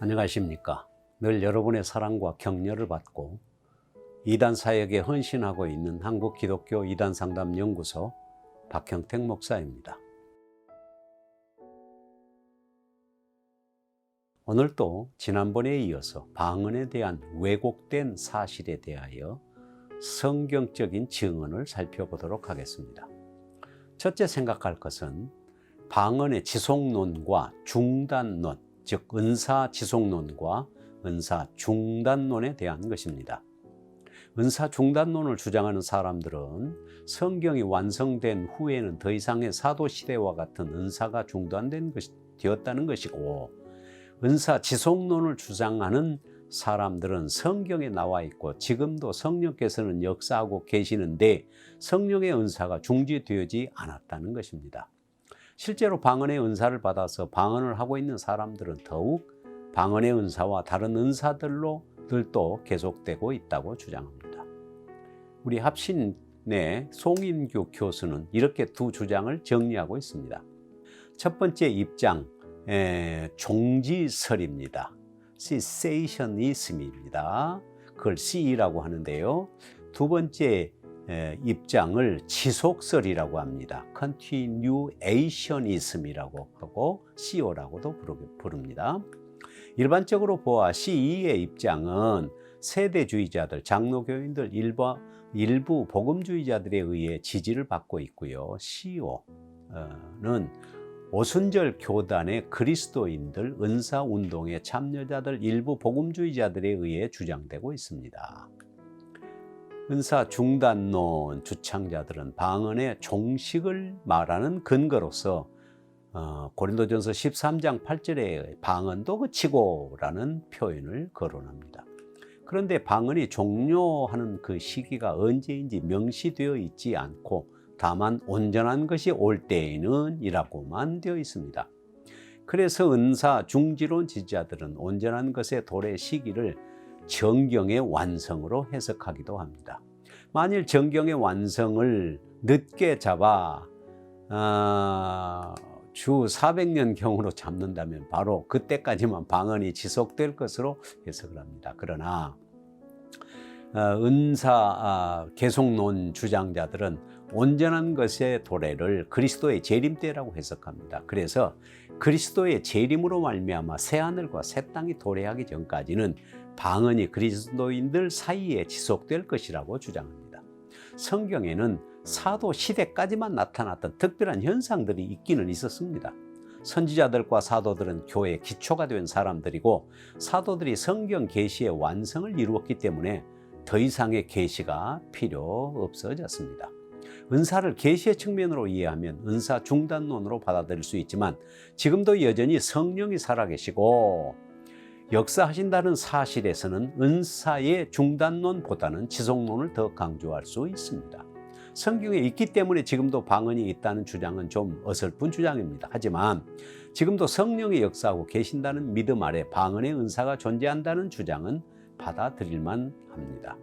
안녕하십니까. 늘 여러분의 사랑과 격려를 받고 이단 사역에 헌신하고 있는 한국 기독교 이단 상담 연구소 박형택 목사입니다. 오늘도 지난번에 이어서 방언에 대한 왜곡된 사실에 대하여 성경적인 증언을 살펴보도록 하겠습니다. 첫째 생각할 것은 방언의 지속론과 중단론, 즉 은사 지속론과 은사 중단론에 대한 것입니다. 은사 중단론을 주장하는 사람들은 성경이 완성된 후에는 더 이상의 사도 시대와 같은 은사가 중단된 것이 되었다는 것이고 은사 지속론을 주장하는 사람들은 성경에 나와 있고 지금도 성령께서는 역사하고 계시는데 성령의 은사가 중지되지 않았다는 것입니다. 실제로 방언의 은사를 받아서 방언을 하고 있는 사람들은 더욱 방언의 은사와 다른 은사들로 들도 계속되고 있다고 주장합니다. 우리 합신의 송인규 교수는 이렇게 두 주장을 정리하고 있습니다. 첫 번째 입장, 에, 종지설입니다. cessationism입니다. 그걸 C라고 하는데요. 두 번째 에, 입장을 지속설이라고 합니다. continuationism이라고 하고 CO라고도 부릅니다. 일반적으로 보아 CE의 입장은 세대주의자들, 장로교인들 일부, 일부 복음주의자들에 의해 지지를 받고 있고요. CO는 오순절 교단의 그리스도인들, 은사 운동의 참여자들, 일부 복음주의자들에 의해 주장되고 있습니다. 은사 중단론 주창자들은 방언의 종식을 말하는 근거로서 어, 고린도전서 13장 8절에 방언도 그치고라는 표현을 거론합니다. 그런데 방언이 종료하는 그 시기가 언제인지 명시되어 있지 않고 다만 온전한 것이 올 때에는 이라고만 되어 있습니다. 그래서 은사 중지론 지지자들은 온전한 것의 도래 시기를 정경의 완성으로 해석하기도 합니다. 만일 정경의 완성을 늦게 잡아 어, 주 400년 경으로 잡는다면 바로 그때까지만 방언이 지속될 것으로 해석을 합니다. 그러나 어, 은사 아, 계속론 주장자들은 온전한 것의 도래를 그리스도의 재림 때라고 해석합니다. 그래서 그리스도의 재림으로 말미암아 새 하늘과 새 땅이 도래하기 전까지는 방언이 그리스도인들 사이에 지속될 것이라고 주장합니다. 성경에는 사도 시대까지만 나타났던 특별한 현상들이 있기는 있었습니다. 선지자들과 사도들은 교회의 기초가 된 사람들이고 사도들이 성경 계시의 완성을 이루었기 때문에 더 이상의 계시가 필요 없어졌습니다. 은사를 계시의 측면으로 이해하면 은사 중단론으로 받아들일 수 있지만 지금도 여전히 성령이 살아계시고 역사하신다는 사실에서는 은사의 중단론보다는 지속론을 더 강조할 수 있습니다. 성경에 있기 때문에 지금도 방언이 있다는 주장은 좀 어설픈 주장입니다. 하지만 지금도 성령의 역사하고 계신다는 믿음 아래 방언의 은사가 존재한다는 주장은 받아들일만 합니다.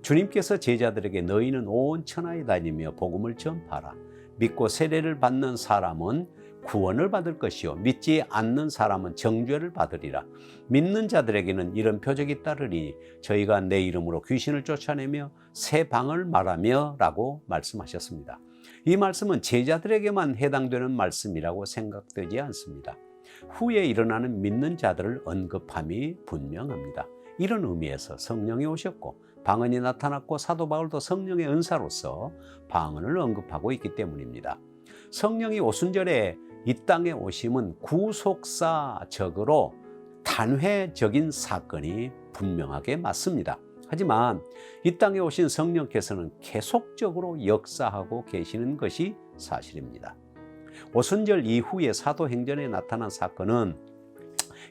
주님께서 제자들에게 너희는 온 천하에 다니며 복음을 전파라. 믿고 세례를 받는 사람은 구원을 받을 것이요 믿지 않는 사람은 정죄를 받으리라. 믿는 자들에게는 이런 표적이 따르니 저희가 내 이름으로 귀신을 쫓아내며 새 방을 말하며라고 말씀하셨습니다. 이 말씀은 제자들에게만 해당되는 말씀이라고 생각되지 않습니다. 후에 일어나는 믿는 자들을 언급함이 분명합니다. 이런 의미에서 성령이 오셨고 방언이 나타났고 사도 바울도 성령의 은사로서 방언을 언급하고 있기 때문입니다. 성령이 오순절에 이 땅에 오심은 구속사적으로 단회적인 사건이 분명하게 맞습니다. 하지만 이 땅에 오신 성령께서는 계속적으로 역사하고 계시는 것이 사실입니다. 오순절 이후에 사도행전에 나타난 사건은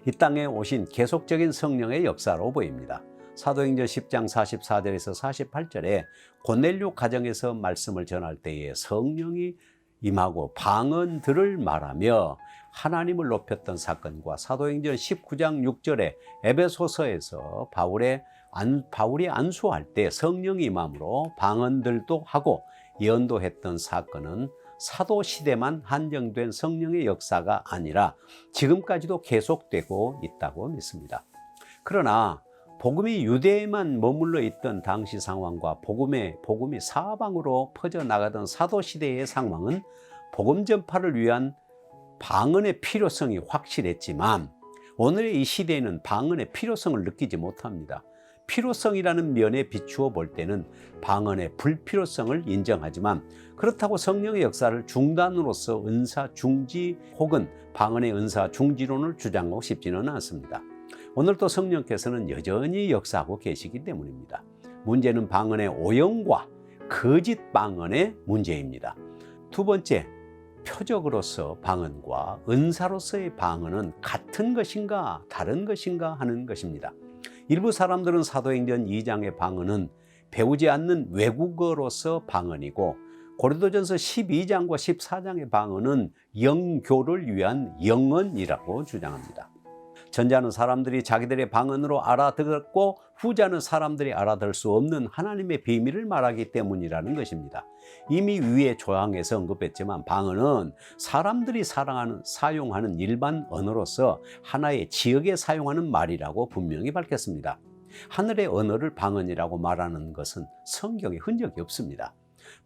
이 땅에 오신 계속적인 성령의 역사로 보입니다. 사도행전 10장 44절에서 48절에 고넬료 가정에서 말씀을 전할 때에 성령이 임하고 방언들을 말하며 하나님을 높였던 사건과 사도행전 19장 6절에 에베소서에서 바울의 안, 바울이 안수할 때 성령이 임함으로 방언들도 하고 예언도 했던 사건은 사도 시대만 한정된 성령의 역사가 아니라 지금까지도 계속되고 있다고 믿습니다. 그러나 복음이 유대에만 머물러 있던 당시 상황과 복음의 복음이 사방으로 퍼져 나가던 사도 시대의 상황은 복음 전파를 위한 방언의 필요성이 확실했지만 오늘의 이 시대에는 방언의 필요성을 느끼지 못합니다. 필요성이라는 면에 비추어 볼 때는 방언의 불필요성을 인정하지만 그렇다고 성령의 역사를 중단으로서 은사 중지 혹은 방언의 은사 중지론을 주장하고 싶지는 않습니다. 오늘도 성령께서는 여전히 역사하고 계시기 때문입니다. 문제는 방언의 오형과 거짓 방언의 문제입니다. 두 번째, 표적으로서 방언과 은사로서의 방언은 같은 것인가 다른 것인가 하는 것입니다. 일부 사람들은 사도행전 2장의 방언은 배우지 않는 외국어로서 방언이고 고린도전서 12장과 14장의 방언은 영교를 위한 영언이라고 주장합니다. 전자는 사람들이 자기들의 방언으로 알아듣고 후자는 사람들이 알아들 수 없는 하나님의 비밀을 말하기 때문이라는 것입니다. 이미 위의 조항에서 언급했지만 방언은 사람들이 사랑하는 사용하는 일반 언어로서 하나의 지역에 사용하는 말이라고 분명히 밝혔습니다. 하늘의 언어를 방언이라고 말하는 것은 성경에 흔적이 없습니다.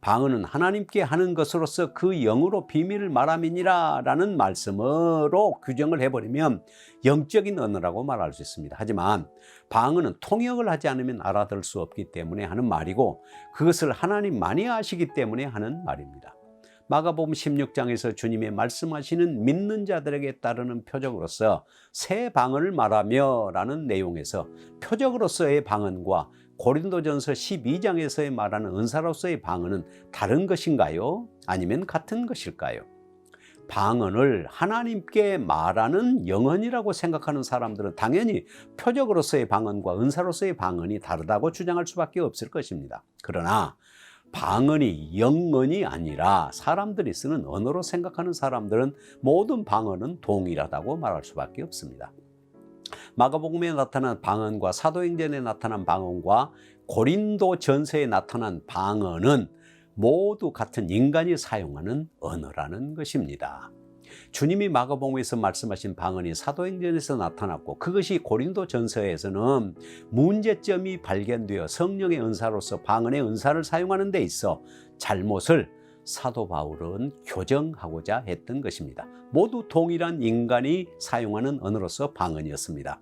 방언은 하나님께 하는 것으로서 그 영으로 비밀을 말함이니라 라는 말씀으로 규정을 해버리면 영적인 언어라고 말할 수 있습니다. 하지만 방언은 통역을 하지 않으면 알아들 수 없기 때문에 하는 말이고 그것을 하나님만이 아시기 때문에 하는 말입니다. 마가복음 16장에서 주님의 말씀하시는 믿는 자들에게 따르는 표적으로서 새 방언을 말하며 라는 내용에서 표적으로서의 방언과 고린도전서 12장에서의 말하는 은사로서의 방언은 다른 것인가요? 아니면 같은 것일까요? 방언을 하나님께 말하는 영언이라고 생각하는 사람들은 당연히 표적으로서의 방언과 은사로서의 방언이 다르다고 주장할 수밖에 없을 것입니다. 그러나 방언이 영언이 아니라 사람들이 쓰는 언어로 생각하는 사람들은 모든 방언은 동일하다고 말할 수밖에 없습니다. 마가복음에 나타난 방언과 사도행전에 나타난 방언과 고린도 전서에 나타난 방언은 모두 같은 인간이 사용하는 언어라는 것입니다. 주님이 마가복음에서 말씀하신 방언이 사도행전에서 나타났고 그것이 고린도 전서에서는 문제점이 발견되어 성령의 은사로서 방언의 은사를 사용하는 데 있어 잘못을 사도 바울은 교정하고자 했던 것입니다. 모두 동일한 인간이 사용하는 언어로서 방언이었습니다.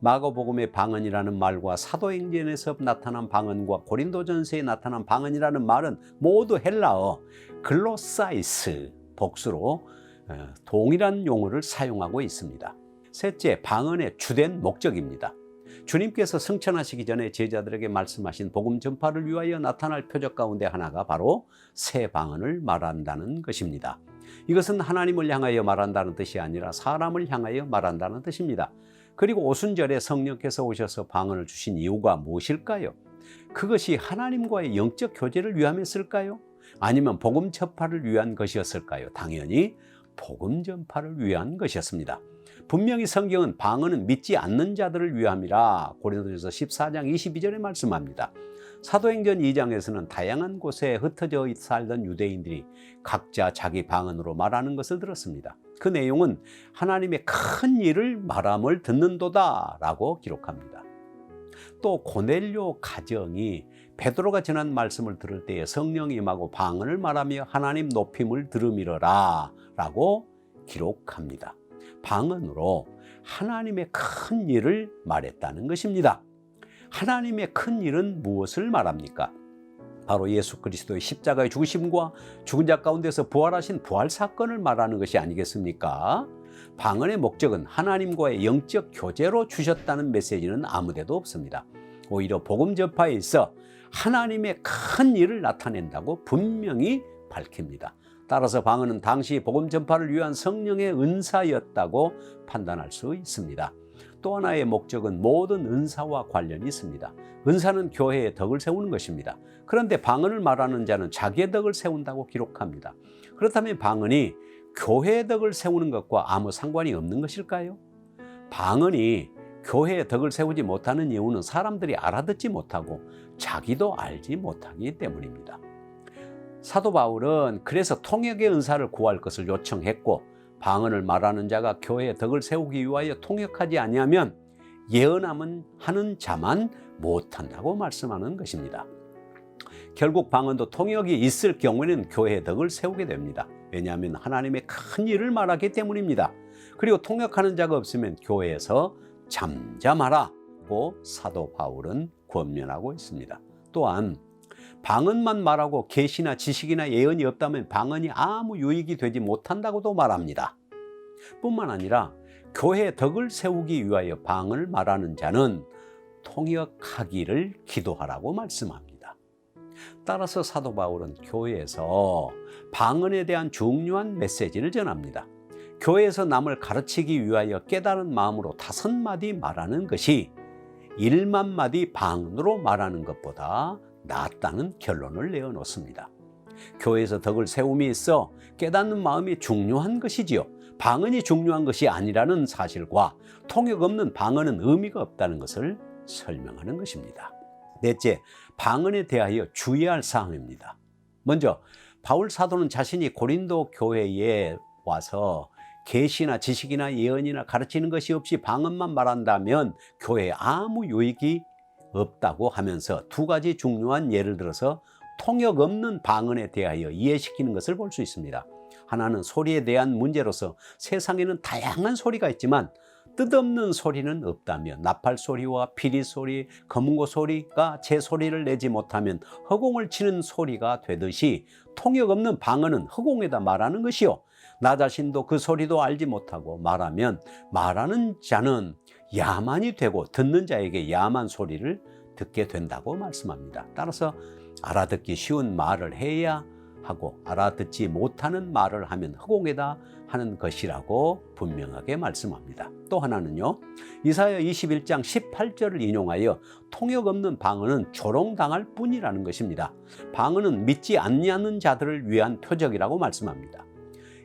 마가복음의 방언이라는 말과 사도행전에서 나타난 방언과 고린도전서에 나타난 방언이라는 말은 모두 헬라어 글로사이스 복수로 어, 동일한 용어를 사용하고 있습니다. 셋째, 방언의 주된 목적입니다. 주님께서 승천하시기 전에 제자들에게 말씀하신 복음 전파를 위하여 나타날 표적 가운데 하나가 바로 새 방언을 말한다는 것입니다. 이것은 하나님을 향하여 말한다는 뜻이 아니라 사람을 향하여 말한다는 뜻입니다. 그리고 오순절에 성령께서 오셔서 방언을 주신 이유가 무엇일까요? 그것이 하나님과의 영적 교제를 위함이었을까요? 아니면 복음 전파를 위한 것이었을까요? 당연히 복음 전파를 위한 것이었습니다. 분명히 성경은 방언은 믿지 않는 자들을 위함이라 고린도전서 14장 22절에 말씀합니다. 사도행전 2장에서는 다양한 곳에 흩어져 살던 유대인들이 각자 자기 방언으로 말하는 것을 들었습니다. 그 내용은 하나님의 큰 일을 말함을 듣는도다라고 기록합니다. 또 고넬료 가정이 베드로가 전한 말씀을 들을 때에 성령이 임하고 방언을 말하며 하나님 높임을 들음이러라라고 기록합니다. 방언으로 하나님의 큰 일을 말했다는 것입니다. 하나님의 큰 일은 무엇을 말합니까? 바로 예수 그리스도의 십자가의 죽으심과 죽은 자 가운데서 부활하신 부활 사건을 말하는 것이 아니겠습니까? 방언의 목적은 하나님과의 영적 교제로 주셨다는 메시지는 아무데도 없습니다. 오히려 복음 전파에 있어 하나님의 큰 일을 나타낸다고 분명히 밝힙니다. 따라서 방언은 당시 복음 전파를 위한 성령의 은사였다고 판단할 수 있습니다. 또 하나의 목적은 모든 은사와 관련이 있습니다. 은사는 교회의 덕을 세우는 것입니다. 그런데 방언을 말하는 자는 자기의 덕을 세운다고 기록합니다. 그렇다면 방언이 교회의 덕을 세우는 것과 아무 상관이 없는 것일까요? 방언이 교회의 덕을 세우지 못하는 이유는 사람들이 알아듣지 못하고 자기도 알지 못하기 때문입니다. 사도 바울은 그래서 통역의 은사를 구할 것을 요청했고 방언을 말하는 자가 교회의 덕을 세우기 위하여 통역하지 아니하면 예언함은 하는 자만 못한다고 말씀하는 것입니다. 결국 방언도 통역이 있을 경우에는 교회의 덕을 세우게 됩니다. 왜냐하면 하나님의 큰 일을 말하기 때문입니다. 그리고 통역하는 자가 없으면 교회에서 잠잠하라고 사도 바울은 권면하고 있습니다. 또한 방언만 말하고 계시나 지식이나 예언이 없다면 방언이 아무 유익이 되지 못한다고도 말합니다. 뿐만 아니라 교회 덕을 세우기 위하여 방언을 말하는 자는 통역하기를 기도하라고 말씀합니다. 따라서 사도 바울은 교회에서 방언에 대한 중요한 메시지를 전합니다. 교회에서 남을 가르치기 위하여 깨달은 마음으로 다섯 마디 말하는 것이 일만 마디 방언으로 말하는 것보다 낫다는 결론을 내어놓습니다. 교회에서 덕을 세움이 있어 깨닫는 마음이 중요한 것이지요. 방언이 중요한 것이 아니라는 사실과 통역 없는 방언은 의미가 없다는 것을 설명하는 것입니다. 넷째, 방언에 대하여 주의할 사항입니다. 먼저 바울 사도는 자신이 고린도 교회에 와서 계시나 지식이나 예언이나 가르치는 것이 없이 방언만 말한다면 교회에 아무 유익이 없다고 하면서 두 가지 중요한 예를 들어서 통역 없는 방언에 대하여 이해시키는 것을 볼 수 있습니다. 하나는 소리에 대한 문제로서 세상에는 다양한 소리가 있지만 뜻없는 소리는 없다며 나팔 소리와 피리 소리, 검은고 소리가 제 소리를 내지 못하면 허공을 치는 소리가 되듯이 통역 없는 방언은 허공에다 말하는 것이요. 나 자신도 그 소리도 알지 못하고 말하면 말하는 자는 야만이 되고 듣는 자에게 야만 소리를 듣게 된다고 말씀합니다. 따라서 알아듣기 쉬운 말을 해야 하고 알아듣지 못하는 말을 하면 허공에다 하는 것이라고 분명하게 말씀합니다. 또 하나는요. 이사야 21장 18절을 인용하여 통역 없는 방언은 조롱당할 뿐이라는 것입니다. 방언은 믿지 않냐는 자들을 위한 표적이라고 말씀합니다.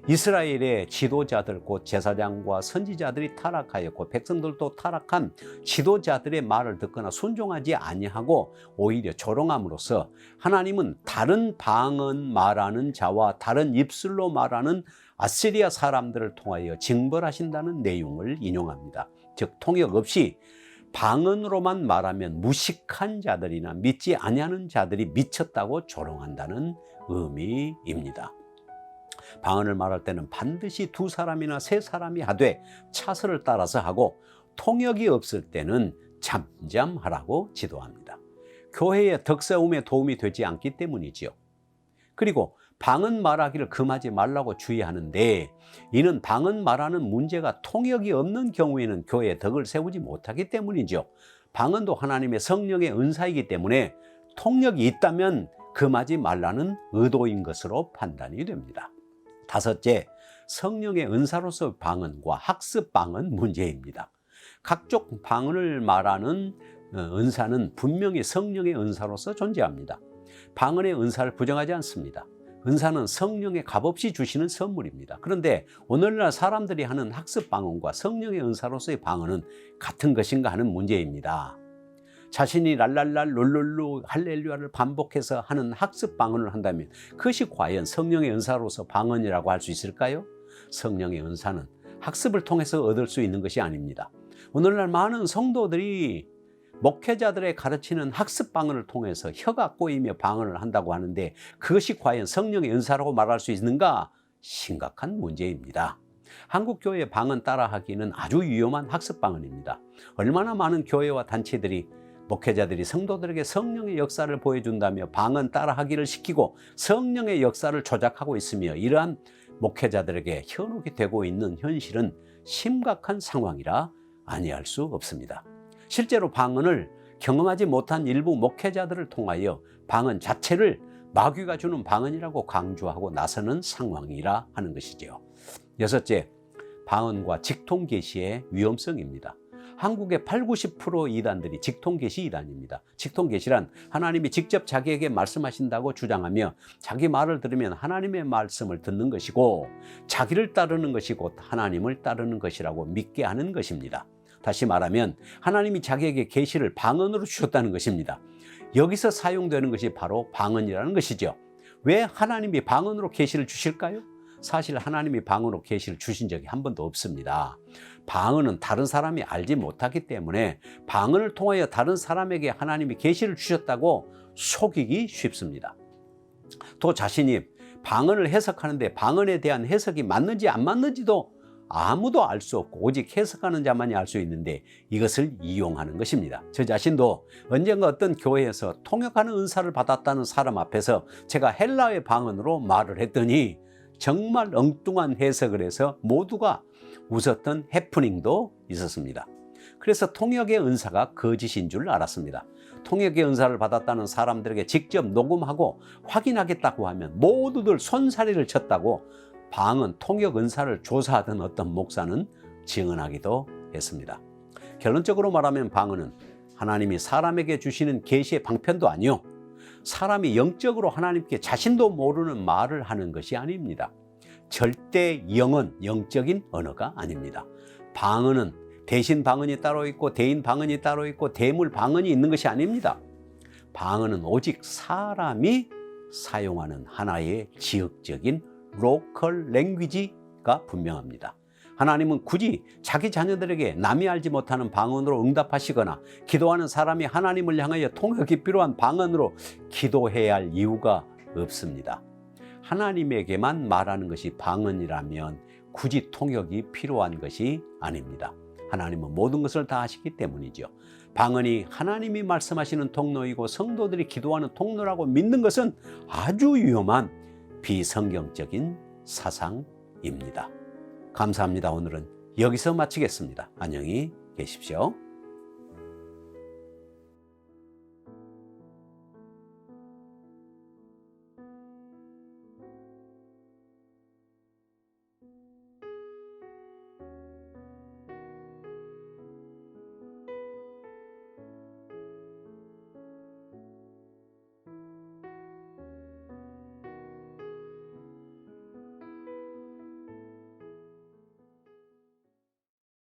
이스라엘의 지도자들 곧 제사장과 선지자들이 타락하였고 백성들도 타락한 지도자들의 말을 듣거나 순종하지 아니하고 오히려 조롱함으로써 하나님은 다른 방언 말하는 자와 다른 입술로 말하는 아시리아 사람들을 통하여 징벌하신다는 내용을 인용합니다. 즉 통역 없이 방언으로만 말하면 무식한 자들이나 믿지 아니하는 자들이 미쳤다고 조롱한다는 의미입니다. 방언을 말할 때는 반드시 두 사람이나 세 사람이 하되 차서를 따라서 하고 통역이 없을 때는 잠잠하라고 지도합니다. 교회의 덕세움에 도움이 되지 않기 때문이지요. 그리고 방언 말하기를 금하지 말라고 주의하는데 이는 방언 말하는 문제가 통역이 없는 경우에는 교회의 덕을 세우지 못하기 때문이죠. 방언도 하나님의 성령의 은사이기 때문에 통역이 있다면 금하지 말라는 의도인 것으로 판단이 됩니다. 다섯째, 성령의 은사로서 방언과 학습 방언 문제입니다. 각종 방언을 말하는 어, 은사는 분명히 성령의 은사로서 존재합니다. 방언의 은사를 부정하지 않습니다. 은사는 성령의 값없이 주시는 선물입니다. 그런데 오늘날 사람들이 하는 학습 방언과 성령의 은사로서의 방언은 같은 것인가 하는 문제입니다. 자신이 랄랄랄 룰룰루 할렐루야를 반복해서 하는 학습 방언을 한다면 그것이 과연 성령의 은사로서 방언이라고 할 수 있을까요? 성령의 은사는 학습을 통해서 얻을 수 있는 것이 아닙니다. 오늘날 많은 성도들이 목회자들의 가르치는 학습 방언을 통해서 혀가 꼬이며 방언을 한다고 하는데 그것이 과연 성령의 은사라고 말할 수 있는가? 심각한 문제입니다. 한국 교회 방언 따라하기는 아주 위험한 학습 방언입니다. 얼마나 많은 교회와 단체들이 목회자들이 성도들에게 성령의 역사를 보여준다며 방언 따라하기를 시키고 성령의 역사를 조작하고 있으며 이러한 목회자들에게 현혹이 되고 있는 현실은 심각한 상황이라 아니할 수 없습니다. 실제로 방언을 경험하지 못한 일부 목회자들을 통하여 방언 자체를 마귀가 주는 방언이라고 강조하고 나서는 상황이라 하는 것이지요. 여섯째, 방언과 직통 계시의 위험성입니다. 한국의 8, 90% 이단들이 직통계시 이단입니다. 직통계시란 하나님이 직접 자기에게 말씀하신다고 주장하며 자기 말을 들으면 하나님의 말씀을 듣는 것이고 자기를 따르는 것이 곧 하나님을 따르는 것이라고 믿게 하는 것입니다. 다시 말하면 하나님이 자기에게 계시를 방언으로 주셨다는 것입니다. 여기서 사용되는 것이 바로 방언이라는 것이죠. 왜 하나님이 방언으로 계시를 주실까요? 사실 하나님이 방언으로 계시를 주신 적이 한 번도 없습니다. 방언은 다른 사람이 알지 못하기 때문에 방언을 통하여 다른 사람에게 하나님이 계시를 주셨다고 속이기 쉽습니다. 또 자신이 방언을 해석하는데 방언에 대한 해석이 맞는지 안 맞는지도 아무도 알 수 없고 오직 해석하는 자만이 알 수 있는데 이것을 이용하는 것입니다. 저 자신도 언젠가 어떤 교회에서 통역하는 은사를 받았다는 사람 앞에서 제가 헬라의 방언으로 말을 했더니 정말 엉뚱한 해석을 해서 모두가 웃었던 해프닝도 있었습니다. 그래서 통역의 은사가 거짓인 줄 알았습니다. 통역의 은사를 받았다는 사람들에게 직접 녹음하고 확인하겠다고 하면 모두들 손사리를 쳤다고 방언 통역 은사를 조사하던 어떤 목사는 증언하기도 했습니다. 결론적으로 말하면 방언은 하나님이 사람에게 주시는 계시의 방편도 아니요. 사람이 영적으로 하나님께 자신도 모르는 말을 하는 것이 아닙니다. 절대 영은 영적인 언어가 아닙니다. 방언은 대신 방언이 따로 있고 대인 방언이 따로 있고 대물 방언이 있는 것이 아닙니다. 방언은 오직 사람이 사용하는 하나의 지역적인 로컬 랭귀지가 분명합니다. 하나님은 굳이 자기 자녀들에게 남이 알지 못하는 방언으로 응답하시거나 기도하는 사람이 하나님을 향하여 통역이 필요한 방언으로 기도해야 할 이유가 없습니다. 하나님에게만 말하는 것이 방언이라면 굳이 통역이 필요한 것이 아닙니다. 하나님은 모든 것을 다 아시기 때문이죠. 방언이 하나님이 말씀하시는 통로이고 성도들이 기도하는 통로라고 믿는 것은 아주 위험한 비성경적인 사상입니다. 감사합니다. 오늘은 여기서 마치겠습니다. 안녕히 계십시오.